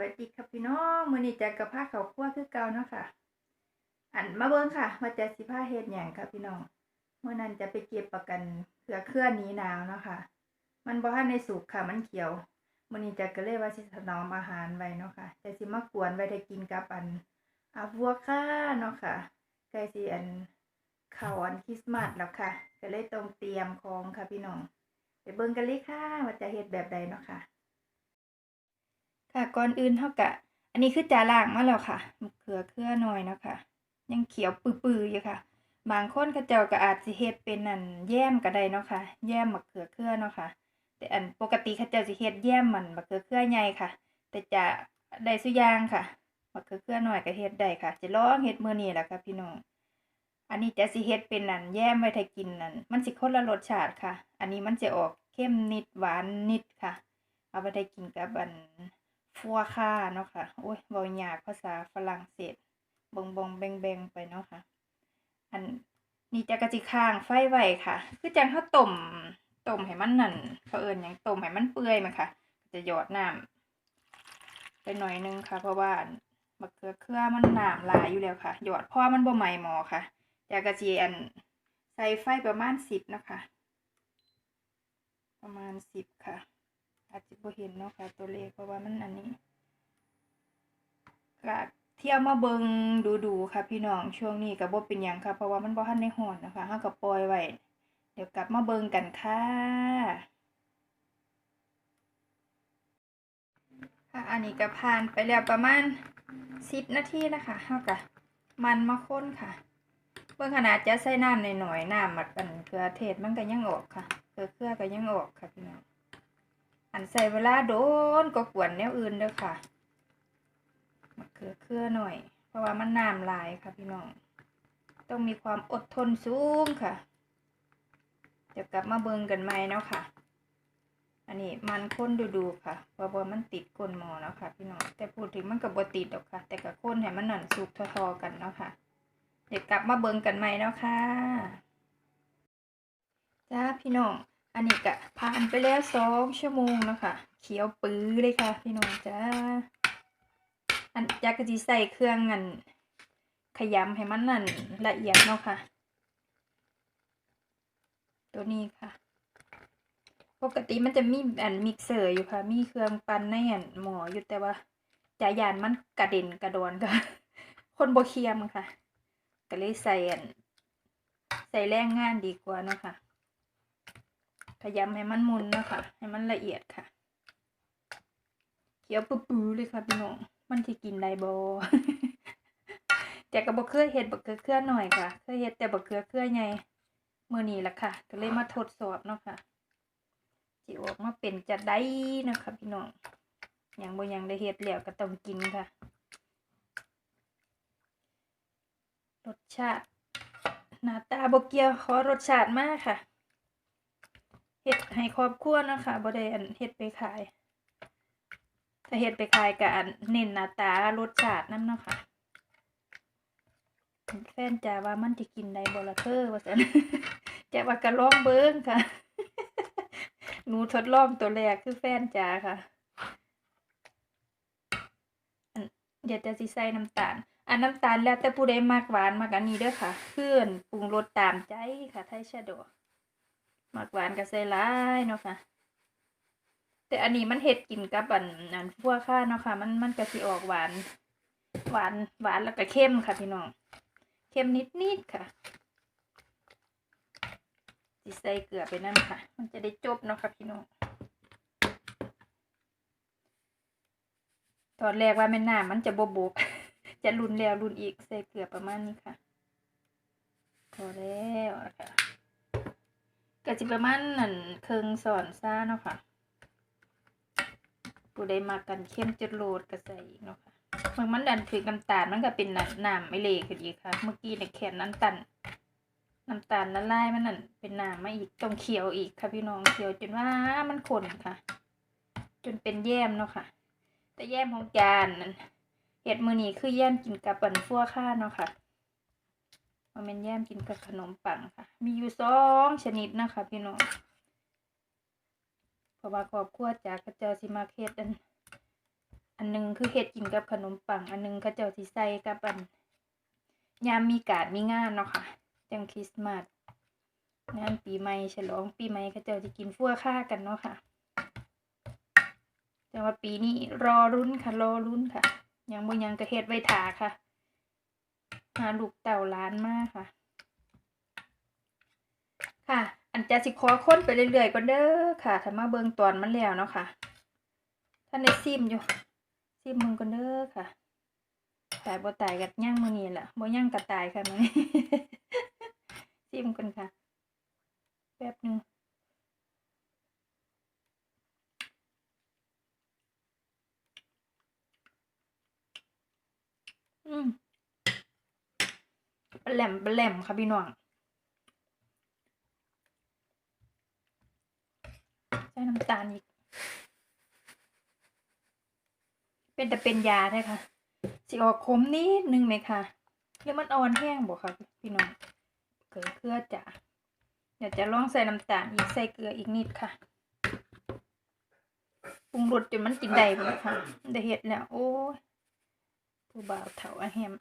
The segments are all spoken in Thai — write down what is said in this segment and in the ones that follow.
วัสดีครับพี่น้องมือนี้จะกับผ้าเขาคั่วคือเก่าเนาะค่ะ อันมาเบิ่งค่ะว่าจะสิผ้าเฮ็ดหยังค่ะพี่น้องเมื่อนั้นจะไปเก็บประกันเผื่อเคลื่อนหนีหนาวเนาะค่ะ มันบ่ทันได้สุกค่ะมันเขียวมือนี้จะก็เลยว่าสิถนอมอาหารไว้เนาะค่ะจะสิมากวนไว้ได้กินกับอันอะโวคาเนาะค่ะใกล้สิอันเข้าอันคริสต์มาสแล้วค่ะ ก็เลยต้องเตรียมของค่ะพี่น้องไปเบิ่งกันเลยค่ะว่าจะเฮ็ดแบบใดเนาะค่ะ ค่ะก่อนอื่นเท่ากับอันนี้คือจาล่างมาแล้วค่ะมะเขือเครือหน่อยนะคะยังเขียวปื้อๆอยู่ค่ะ บางคนเขาเจ้าก็อาจสิเฮ็ดเป็นอันแย้มก็ได้เนาะค่ะแย้มมะเขือเครือเนาะค่ะ แต่อันปกติเขาเจ้าสิเฮ็ดแย้มมันมะเขือเครือใหญ่ค่ะ แต่จะได้สุยางค่ะมะเขือเครือหน้อยก็เฮ็ดได้ค่ะ จะลองเฮ็ดมื้อนี้แหละค่ะพี่น้องอันนี้จะสิเฮ็ดเป็นอันแย้มไว้ถ้ากินนั่นมันสิคนละรสชาติค่ะ อันนี้มันจะออกเข้มนิดหวานนิดค่ะ เอาไปได้กินกับอัน ฟัวค่าเนาะค่ะโอ้ยเบายากภาษาฝรั่งเศสบงบงแบงแบงไปเนาะค่ะ อันนี้จะกระจิข้างไฟไว้ค่ะ คือจังเขาต้มต้มให้มันนั่นเขาเอิญอย่างต้มให้มันเปื่อยมันค่ะ จะหยอดน้ำไปหน่อยนึงค่ะ เพราะว่ามะเขือเครือมันน้ำหลายอยู่แล้วค่ะ หยอดพราะมันบ่ไหม้หมอค่ะจะกระเจียนใส่ไฟประมาณสิบนะคะ ประมาณสิบค่ะ อาจจะบ่เห็นเนาะค่ะ ตัวเลขเพราะว่ามันอันนี้ก็เที่ยวมาเบิงดูดูค่ะ พี่น้องช่วงนี้ก็บ่เป็นหยังค่ะ เพราะว่ามันบ่ทันได้ฮ้อนนะคะเฮาก็ปล่อยไว้เดี๋ยวกลับมาเบิงกันค่ะค่ะอันนี้ก็ผ่านไปแล้วประมาณ10นาทีนะคะเฮาก็มันมาค้นค่ะ เบิ่งขนาดจะใส่น้ำหน่อยๆน้ำมันกันเกลือเทศมันก็ยังออกค่ะเกลือเครือก็ยังออกค่ะพี่น้อง อันใส่เวลาโดนก็กวนแนวอื่นเด้อค่ะมะเขือเครือหน่อย เพราะว่ามันน้ำลายค่ะพี่น้อง ต้องมีความอดทนสูงค่ะเดี๋ยวกลับมาเบิงกันใหม่เนาะค่ะ อันนี้มันค้นดูๆค่ะเพราะว่ามันติดก้นหมอเนาะค่ะพี่น้อง แต่พูดถึงมันก็บ่ติดหรอกค่ะ แต่กับค้นให้มันหนันสุกทอๆกันเนาะค่ะเดี๋ยวกลับมาเบิงกันใหม่เนาะค่ะจ้าพี่น้อง อันนี้ก็ผ่านไปแล้วสองชั่วโมงแล้วค่ะ เขียวปื้อเลยค่ะ พี่น้องจ้าอันจักกะจีใส่เครื่องอันขยำให้มันนั่นละเอียดเนาะค่ะ ตัวนี้ค่ะ ปกติมันจะมีอันมิกเซอร์อยู่ค่ะ มีเครื่องปั่นในอันหม้ออยู่แต่ว่าจายานมันกระเด็นกระดอนค่ะ คนบเคียมค่ะ ก็เลยใส่อันใส่แรงงานดีกว่าเนาะค่ะ ขยำให้มันมุนนะคะ ให้มันละเอียดค่ะเคี้ยวปื้อเลยค่ะพี่น้องมันที่กินได้บ่แต่ก็บ่เคยเฮ็ดบักเขือเครือหน่อยค่ะเคยเฮ็ดแต่บักเขือเครือใหญ่มื้อนี้ละค่ะ ก็เลยมาทดสอบเนาะค่ะสิออกมาเป็นจะได้นะคะพี่น้องอยังบ่ยังได้เฮ็ดแล้วก็ต้องกินค่ะ รสชาติหน้าตาบ่เกียวขอรสชาติมากค่ะ เฮ็ดให้ครอบครัวนะคะบ่ได้อันเฮ็ดไปขาย ถ้าเฮ็ดไปขายก็อันเน้นหน้าตารสชาตินำเนาะค่ะแฟนจ๋าว่ามันสิกินได้บ่ล่ะเธอว่าซั่นจ๋าว่าก็ลองเบิ่งค่ะ หนูทดลองตัวแรกคือแฟนจ๋าค่ะอันเดี๋ยวจะสิใส่น้ำตาล อันน้ำตาลแล้วแต่ผู้ใดมักหวานมักอันนี้เด้อค่ะ เพื่อนปรุงรสตามใจค่ะไทยชะโดมักหวานก็ใส่หลายเนาะค่ะ แต่อันนี้มันเฮ็ดกินกับอันอันฟัวค่าเนาะค่ะ มันมันก็สิออกหวาน หวานหวานแล้วก็เข้มค่ะพี่น้องเข้มนิดๆค่ะสิใส่เกลือไปนั่นค่ะ มันจะได้จบเนาะค่ะพี่น้องตอนแรกว่าแม่น้ำมันจะบบกจะรุนแล้วรุนอีกใส่เกลือประมาณนี้ค่ะพอแล้วนะคะ ก็สิประมาณนั่นเครื่องสอนซ่าเนาะค่ะผู้ใดมากันเข้มจุดโลดก็ใส่อีกเนาะค่ะเมื่อมันดันถือน้ำตาลมันก็เป็นน้ำไม่เละขึ้นอีกค่ะ เมื่อกี้ในแขนน้ำตาลน้ำตาลละลายมันนั่นเป็นน้ำมาอีกต้องเคี่ยวอีกค่ะพี่น้องเคี่ยวจนว่ามันข้นค่ะ จนเป็นแยมเนาะค่ะ แต่แยมของจานนั่นเห็ดมือนี้คือแยมกินกับปันฟัวข้าเนาะค่ะ มันเป็นแยมกินกับขนมปังค่ะ มีอยู่สองชนิดนะคะ พี่น้องเพราะว่าครอบครัวจากกระเจ้าสิมาเฮ็ดอัน อันนึงคือเฮ็ดกินกับขนมปัง อันนึงเขาเจ้าสิใส่กับอันยามมีการมีงานเนาะค่ะจังคริสต์มาสงานปีใหม่ฉลองปีใหม่เขาเจ้าสิกินฟั่วค่ากันเนาะค่ะแต่ว่าปีนี้รอรุ้นค่ะ รอรุ้นค่ะ ยังบ่ยังก็เฮ็ดไว้ท่าค่ะ หาลูกเต่าล้านมากค่ะ ค่ะ อันจะสิขอค้นไปเรื่อยๆก่อนเด้อค่ะถ้ามาเบิ่งตอนมันแล้วเนาะค่ะท่านได้ซิมอยู่ซิมมึงก่อนเด้อค่ะตายบ่ตายกัดย่างมือนี้ล่ะบ่ย่างกัตายค่ะมือนี้ซิมก่อนค่ะ แป๊บหนึง อืม ปแหลมปแหลมค่ะพี่น้องใส่น้ำตาลอีก เป็นแต่เป็นยาใช่ค่ะสิออกขมนิดนึงไหมค่ะหรือมันอ่อนแห้งบอกค่ะพี่น้องเกลือเกลือจ้ะเดี๋ยวจะลองใส่น้ำตาลอีกใส่เกลืออีกนิดค่ะปรุงรสจนมันกินได้หมดค่ะได้เห็ดแล้วโอ้ผู้บ่าวเถาอะแฮม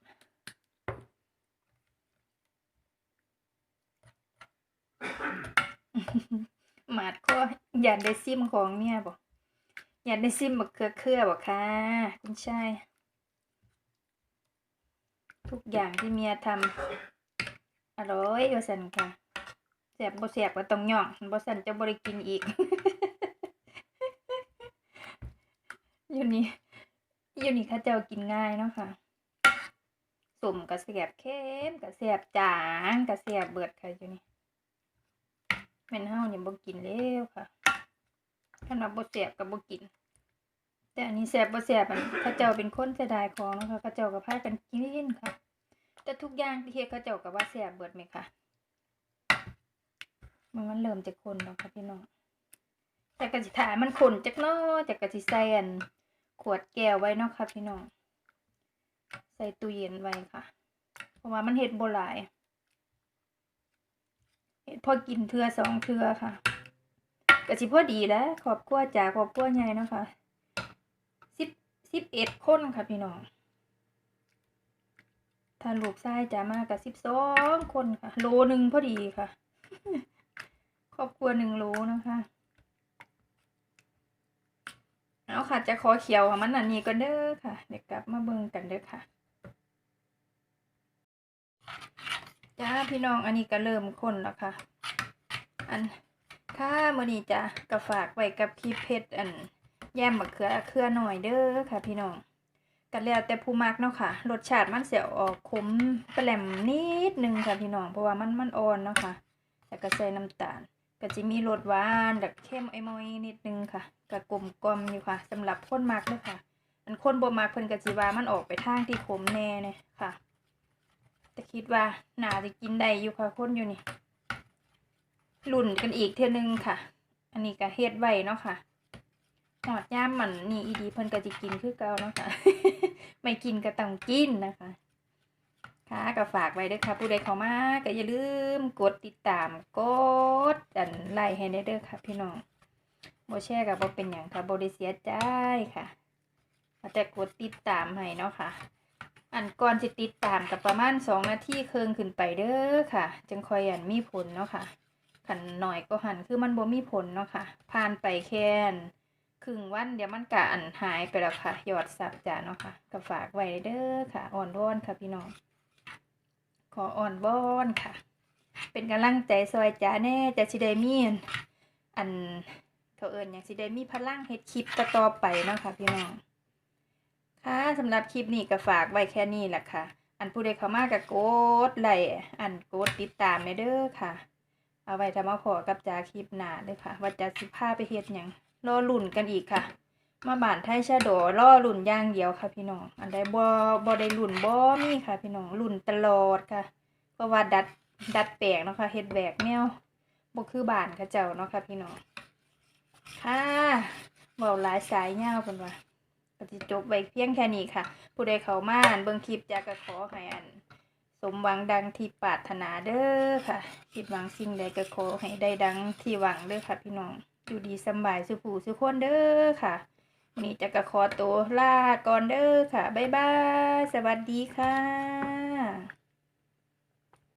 หมาดก็อยากได้ซิมของเนี่ยบอกอยากได้ซิมบักเกลือเครือบอกค่ะคุณชายทุกอย่างที่เมียทำอร่อยว่าสันค่ะแสบบ่แสบก็ต้องย่องบ่สันจะบริกินอีก อยู่นี่อยู่นี่ข้าเจ้ากินง่ายเนาะค่ะสมกระเสียบเข้มกระเสียบจางกระเสียบเบิดค่ะอยู่นี่ แม่นเฮาเนี่ยบ่กินแล้วค่ะคันว่าบ่แซ่บก็บ่กิน แต่อันนี้แซ่บบ่แซ่บอันเขาเจ้าเป็นคนเสียดายของนะคะเขาเจ้าก็พากันกินค่ะ แต่ทุกอย่างที่เฮ็ดเขาเจ้าก็ว่าแซ่บเบิดแม่ค่ะมันมันเริ่มจะข้นแล้วค่ะพี่น้องแต่ก็สิถามันขนจักน้อยแต่ก็สิใส่อันขวดแก้วไว้เนาะค่ะพี่น้อง ใส่ตู้เย็นไว้ค่ะ เพราะว่ามันเฮ็ดบ่หลาย พอกินเทือสองเทือค่ะก็สิพอดีแล้วขอบครัวจากขอบครัวใหญ่นะคะสิบสิบเอ็ดคนค่ะพี่น้องถ้าลูกชายจะมากับสิบสองคนค่ะ โลหนึ่งพอดีค่ะ ครอบครัวหนึ่งโลนะคะ เอาค่ะจะขอเขียวค่ะมันอันนี้ก็เด้อค่ะ เดี๋ยวกลับมาเบิ่งกันเด้อค่ะ จ้าพี่น้องอันนี้ก็เริ่มข้นแล้วค่ะ อันค่ะมื่อนี้จะก็ฝากไว้กับคลิปเพชรอัน แยมมะเขือเครือหน่อยเด้อค่ะ พี่น้องกันแล้วแต่ผู้มักเนาะค่ะ รสชาติมันเสียออกขมแปลมนิดนึงค่ะพี่น้องเพราะว่ามันมันอ่อนเนาะค่ะแล้วก็ใส่น้ำตาล ก็จะมีรสหวานแบบเข้มไอมอยนิดนึงค่ะก็กลมกลมอยู่ค่ะสำหรับคนมักเด้อค่ะ อันคนบ่มักเพิ่นก็สิว่ามันออกไปทางที่ขมแน่เนี่ยค่ะ แต่คิดว่าหนาจะกินได้อยู่ค่ะคนอยู่นี่ลุ่นกันอีกเท่านึงค่ะ อันนี้ก็เฮ็ดไว้เนาะค่ะหอดย่ามมันนี่อีดีเพิ่นก็จะกินคือเก่าเนาะค่ะ ไม่กินก็ต้องกินนะคะ ค่ะก็ฝากไว้ด้วยค่ะ ผู้ใดเข้ามาก็อย่าลืมกดติดตามกดอันไลค์ให้ได้เด้อค่ะ พี่น้องโบแชร์กับโบเป็นหยังค่ะโบได้เสียใจค่ะแต่กดติดตามให้เนาะค่ะ อันก่อนสิติดตามกับประมาณสองนาทีเครึ่งขึ้นไปเด้อค่ะ จึงคอยอันมีผลเนาะค่ะขันหน่อยก็หันคือมันบ่มีผลเนาะค่ะผ่านไปแค่ครึ่งวันเดี๋ยวมันกะอันหายไปแล้วค่ะยอดสับจ้าเนาะค่ะก็ฝากไว้เด้อค่ะ อ่อนวอนค่ะพี่น้องขออ่อนวอนค่ะ เป็นกำลังใจซอยจ้าแน่จะสิได้มีอันเขาเอิญอย่างสิได้มีพลังเฮ็ดคลิปต่อไปเนาะค่ะพี่น้อง ค่ะสำหรับคลิปนี้ก็ฝากไว้แค่นี้แหละค่ะ อันผู้ใดเข้ามาก็กดไลค์อันกดติดตามในเด้อค่ะ เอาไว้ทำมาขอกับจาคลิปหน้าเลยค่ะว่าจะสิพาไปเฮ็ดยังรอลุ่นกันอีกค่ะ มาบ้านไทยชาโดรอลุ่นย่างเดียวค่ะพี่น้อง อันใดบ่บ่ได้ลุ่นบ่มีค่ะ พี่น้องลุ่นตลอดค่ะ เพราะว่าดัดดัดแปลงเนาะค่ะเฮ็ดแบกแนวบ่คือบ้านเขาเจ้าเนาะค่ะพี่น้องค่ะเว้าหลายสายยาเพิ่นว่า ก็จะจบไว้เพียงแค่นี้ค่ะ ผู้ใดเขามาอ่านเบิ่งคลิปจากก็ขอให้อัน สมหวังดังที่ปรารถนาเด้อค่ะคิดหวังสิ่งใดก็ขอให้ได้ดังที่หวังเด้อค่ะ พี่น้องอยู่ดีสบายสุขูสุขคนเด้อค่ะนี่จะกระขอตัวลาก่อนเด้อค่ะบ๊ายบายสวัสดีค่ะ